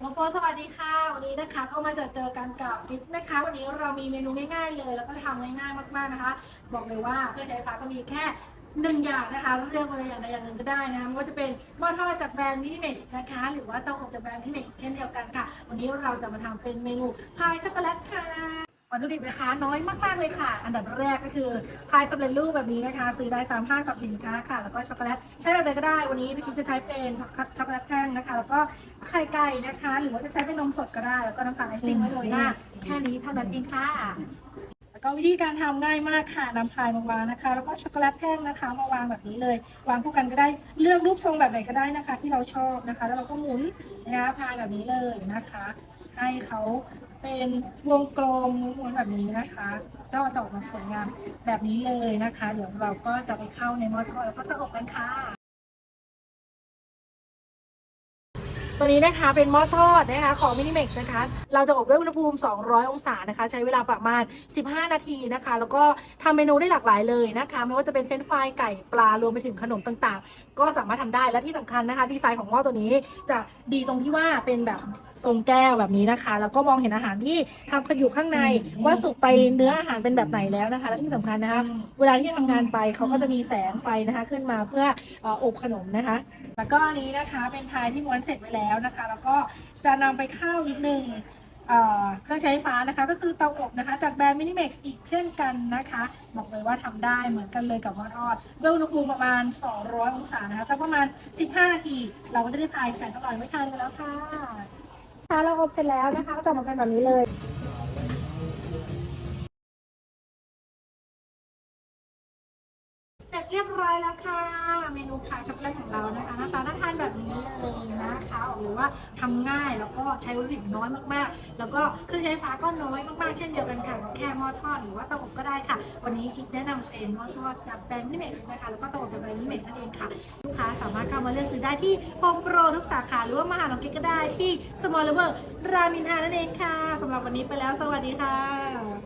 หมอโปสวัสดีค่ะวันนี้นะคะก็มาเจอเจอกันกับกิ๊กนะคะ วันนี้เรามีเมนูง่ายๆ เลย แล้วก็ทำง่ายๆมากๆนะคะ บอกเลยว่าเครื่องใช้ไฟฟ้าก็มีแค่หนึ่งอย่างนะคะเรียกเลยอย่างใดอย่างหนึ่งก็ได้นะคะไม่ว่าจะเป็นหม้อทอดจากแบรนด์มินิเมสนะคะ หรือว่าเตาอบจากแบรนด์มินิเมสเช่นเดียวกันค่ะ วันนี้เราจะมาทำเป็นเมนูพายช็อกโกแลตค่ะ วัตถุดิบนะคะน้อยมาก ๆ เลยค่ะ อันดับแรกก็คือพายสำเร็จรูปแบบนี้นะคะ ซื้อได้ตามห้างสรรพสินค้าค่ะ แล้วก็ช็อกโกแลตใช้แบบใดก็ได้ วันนี้พี่กิ๊กจะใช้เป็นช็อกโกแลตแท่งนะคะ แล้วก็ไข่ไก่นะคะ หรือว่าจะใช้เป็นนมสดก็ได้ แล้วก็น้ำตาลไอซิ่งไว้โรยหน้าแค่นี้เท่านั้นเองค่ะ แล้วก็วิธีการทำง่ายมากค่ะนำพายมาวางนะคะ แล้วก็ช็อกโกแลตแท่งนะคะ มาวางแบบนี้เลย วางคู่กันก็ได้ เลือกรูปทรงแบบไหนก็ได้นะคะ ที่เราชอบนะคะ แล้วเราก็หมุนนะคะพายแบบนี้เลยนะคะ ให้เขา เป็นวงกลมม้วนๆแบบนี้นะคะก็จะออกมาสวยงามแบบนี้เลยนะคะ เดี๋ยวเราก็จะไปเข้าในหม้อทอดแล้วก็จะอบกันค่ะ ตัวนี้นะคะเป็นหม้อทอดนะคะของมินิเม็กนะคะ เราจะอบด้วยอุณหภูมิ 200 องศานะคะ ใช้เวลาประมาณ 15 นาทีนะคะ แล้วก็ทำเมนูได้หลากหลายเลยนะคะ ไม่ว่าจะเป็นเฟรนช์ฟรายไก่ปลารวมไปถึงขนมต่างๆ ก็สามารถทำได้และที่สำคัญนะคะ ดีไซน์ของหม้อตัวนี้จะดีตรงที่ว่าเป็นแบบทรงแก้วแบบนี้นะคะ แล้วก็มองเห็นอาหารที่ทำอยู่ข้างใน ว่าสุกไปเนื้ออาหารเป็นแบบไหนแล้วนะคะ และที่สำคัญนะคะ เวลาที่ทำงานไปเขาก็จะมีแสงไฟนะคะขึ้นมาเพื่อเอ่ออบขนมนะคะ แล้วก็อันนี้นะคะเป็นพายที่ม้วนเสร็จไว้แล้วแล้วนะคะ แล้วก็จะนำไปเข้าอีกหนึ่งเอ่อเครื่องใช้ไฟฟ้านะคะก็คือเตาอบนะคะ จากแบรนด์ Minimax อีกเช่นกันนะคะ บอกเลยว่าทำได้เหมือนกันเลยกับหม้อทอดด้วยอุณหภูมิประมาณ 200 องศานะคะสักประมาณ 15 นาที เราก็จะได้พายแสนอร่อยไว้ทานกันแล้วค่ะค่ะเราอบเสร็จแล้วนะคะก็จะออกมาเป็นแบบนี้เลยเสร็จเรียบร้อยแล้วค่ะ เมนูพายช็อกโกแลตของเรานะคะ ว่าทำง่ายแล้วก็ใช้วัตถุดิบน้อยมากๆ แล้วก็เครื่องใช้ไฟฟ้าก็น้อยมากๆ เช่นเดียวกันค่ะแค่หม้อทอดหรือว่าเตาอบก็ได้ค่ะ วันนี้คิดแนะนำเป็นหม้อทอดจากแบรนด์นิเม็กซ์นะคะแล้วก็เตาอบจากแบรนด์นิเม็กซ์นั่นเองค่ะลูกค้าสามารถเข้ามาเลือกซื้อได้ที่โฮมโปรทุกสาขาหรือว่ามาหาลองกิ๊กก็ได้ที่สมอลเลเวอร์รามินทานั่นเองค่ะสำหรับวันนี้ไปแล้ว สวัสดีค่ะ